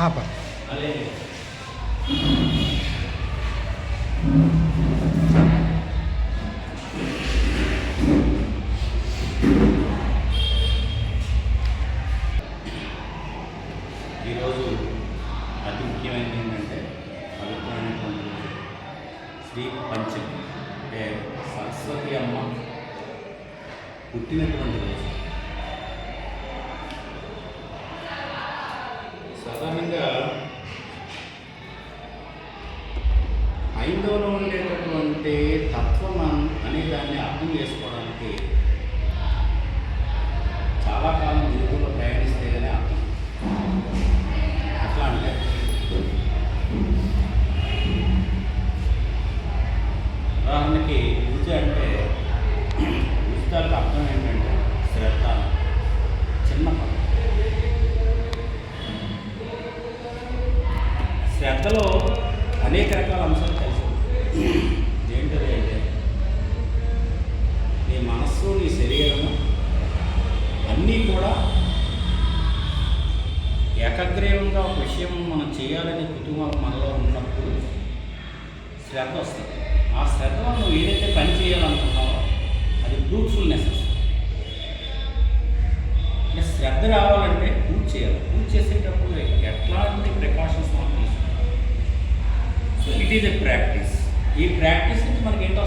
Hopper ఈరోజు అతి ముఖ్యమైనది ఏంటంటే పవిత్రమైనటువంటి శ్రీ పంచమి అంటే సరస్వతి అమ్మ పుట్టినటువంటి రోజు. హైందవులో ఉండేటటువంటి తత్వం అనే దాన్ని అర్థం చేసుకోవడానికి చాలా కాలం జీవితంలో ప్రయాణిస్తే కానీ అర్థం. అట్లా అంటే ఉదాహరణకి పూజ అంటే పూజకి అర్థం ఏంటంటే శ్రద్ధ చిన్న శ్రద్ధలో అనేక రకాల అంశాలు ఏకగ్రీవంగా ఒక విషయం మనం చేయాలనే కుటుంబం మనలో ఉన్నప్పుడు శ్రద్ధ వస్తుంది. ఆ శ్రద్ధ నువ్వు ఏదైతే పని చేయాలనుకుంటున్నావో అది ఫ్రూట్ఫుల్నెస్ వస్తుంది. అంటే శ్రద్ధ రావాలంటే పూజ చేయాలి. పూజ చేసేటప్పుడు ఎట్లాంటి ప్రికాషన్స్ మనం తీసుకుంటాం so it is a practice ఈ ప్రాక్టీస్ నుంచి మనకి ఏంటో